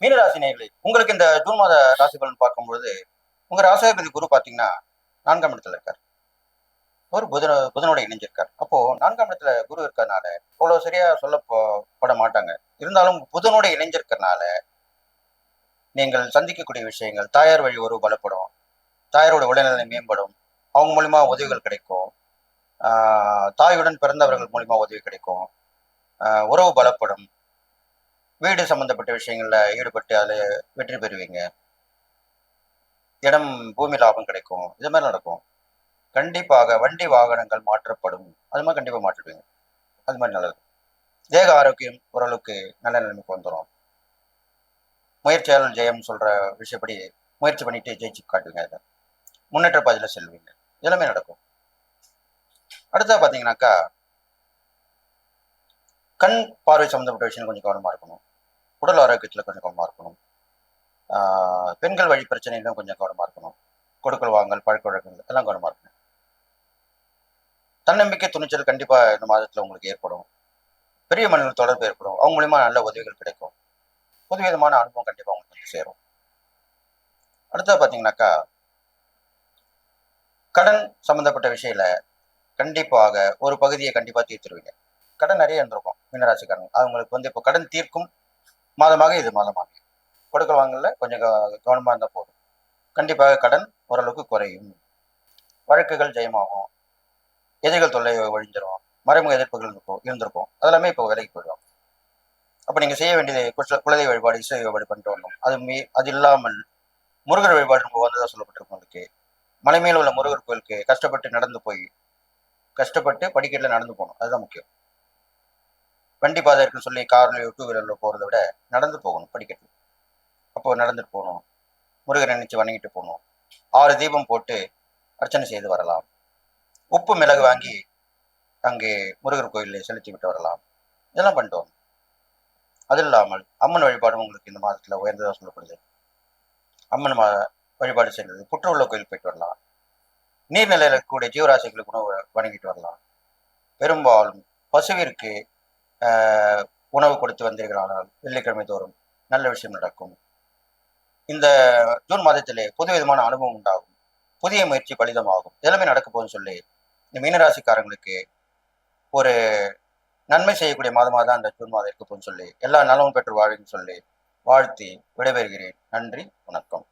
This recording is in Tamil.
ராசி நேர்களை உங்களுக்கு இந்த ஜூன் மாத ராசி பலன் பார்க்கும்பொழுது உங்க ராசாதிபதி குரு பாத்தீங்கன்னா நான்காம் இடத்துல இருக்கார். ஒரு புதன புதனோட இணைஞ்சிருக்கார். அப்போ நான்காம் இடத்துல குரு இருக்கிறதுனால அவ்வளவு சரியா சொல்லப்பட மாட்டாங்க. இருந்தாலும் புதனோட இணைஞ்சிருக்கிறதுனால நீங்கள் சந்திக்கக்கூடிய விஷயங்கள் தாயார் வழி உறவு பலப்படும். தாயாரோட உடல்நிலை மேம்படும். அவங்க மூலியமா உதவிகள் கிடைக்கும். ஆஹ் தாயுடன் பிறந்தவர்கள் மூலியமா உதவி கிடைக்கும். ஆஹ் உறவு பலப்படும். வீடு சம்பந்தப்பட்ட விஷயங்கள்ல ஈடுபட்டு அதில் வெற்றி பெறுவீங்க. இடம் பூமி லாபம் கிடைக்கும். இது மாதிரி நடக்கும். கண்டிப்பாக வண்டி வாகனங்கள் மாற்றப்படும். அது மாதிரி கண்டிப்பாக மாற்றிடுவீங்க. அது மாதிரி நல்லது. தேக ஆரோக்கியம் ஓரளவுக்கு நல்ல நிலைமைக்கு வந்துடும் முயற்சியாளர் ஜெயம் சொல்ற விஷயப்படி முயற்சி பண்ணிட்டு ஜெயிச்சு காட்டுவீங்க அதை. முன்னேற்ற பாதையில் செல்வீங்க. எல்லாமே நடக்கும். அடுத்தா பார்த்தீங்கன்னாக்கா கண் பார்வை சம்மந்தப்பட்ட விஷயம் கொஞ்சம் கவனமாக இருக்கணும். உடல் ஆரோக்கியத்தில் கொஞ்சம் கவனமாக இருக்கணும். ஆஹ் பெண்கள் வழி பிரச்சனையிலும் கொஞ்சம் கவனமாக இருக்கணும். கொடுக்கல் வாங்கல் பழக்க வழக்கங்கள் எல்லாம் கவனமாக இருக்கணும். தன்னம்பிக்கை துணிச்சல் கண்டிப்பாக இந்த மாதத்தில் உங்களுக்கு ஏற்படும். பெரிய மனிதர்கள் தொடர்பு ஏற்படும். அவங்க மூலியமாக நல்ல உதவிகள் கிடைக்கும். புது விதமான அனுபவம் கண்டிப்பாக உங்களுக்கு வந்து சேரும். அடுத்தது பார்த்தீங்கன்னாக்கா கடன் சம்மந்தப்பட்ட விஷயத்துல கண்டிப்பாக ஒரு பகுதியை கண்டிப்பாக தீர்த்துருவீங்க. கடன் நிறைய இருந்திருக்கும். மீனராசிக்காரங்க. அவங்களுக்கு வந்து இப்போ கடன் தீர்க்கும் மாதமாக இது மாதமாக. கொடுக்கல் வாங்கல கொஞ்சம் கவனமாக இருந்தால் போதும். கண்டிப்பாக கடன் ஓரளவுக்கு குறையும். வழக்குகள் ஜெயமாகும். எதிர்கள் தொல்லை ஒழிஞ்சிரும். மறைமுக எதிர்ப்புகள் இருக்கும் இருந்திருக்கும். அதெல்லாமே இப்போ விலைக்கு போயிடும். அப்போ நீங்கள் செய்ய வேண்டியது குல- குலதெய்வ வழிபாடு இசை வழிபாடு பண்ணிட்டு வரணும். அது மீ அது இல்லாமல் முருகர் வழிபாடு ரொம்ப வந்ததாக சொல்லப்பட்டிருக்கும் உங்களுக்கு. மலை மேல உள்ள முருகர் கோயிலுக்கு கஷ்டப்பட்டு நடந்து போய் கஷ்டப்பட்டு படிக்கட்டில் நடந்து போகணும். அதுதான் முக்கியம். வண்டி பாதை இருக்குன்னு சொல்லி கார்லயோ டூ வீலர்ல போகிறத விட நடந்து போகணும் படிக்கட்டு. அப்போ நடந்துட்டு போகணும். முருகன் நினைச்சு வணங்கிட்டு போகணும். ஆறு தீபம் போட்டு அர்ச்சனை செய்து வரலாம். உப்பு மிளகு வாங்கி அங்கே முருகர் கோயிலில் செலுத்தி விட்டு வரலாம். இதெல்லாம் பண்ணிட்டு வரணும் அது இல்லாமல் அம்மன் வழிபாடும் உங்களுக்கு இந்த மாதத்தில் உயர்ந்ததாக சொல்லப்படுது அம்மன் மா வழிபாடு செய்கிறது புற்றுள்ள கோயில் போயிட்டு வரலாம். நீர்நிலையில் இருக்கக்கூடிய ஜீவராசிகளுக்கு உணவு வணங்கிட்டு வரலாம். பெரும்பாலும் பசுவிற்கு உணவு கொடுத்து வந்தீர்களானால் வெள்ளிக்கிழமை தோறும். நல்ல விஷயம் நடக்கும். இந்த ஜூன் மாதத்திலே புது விதமான அனுபவம் உண்டாகும். புதிய முயற்சி பலிதமாகும். எல்லாமே நடக்க போகுதுன்னு சொல்லி இந்த மீனராசிக்காரங்களுக்கு ஒரு நன்மை செய்யக்கூடிய மாதமாக தான் இந்த ஜூன் மாதம் இருக்க போகுதுன்னு சொல்லி எல்லா நலமும் பெற்று வாழுன்னு சொல்லி வாழ்த்தி விடைபெறுகிறேன். நன்றி வணக்கம்.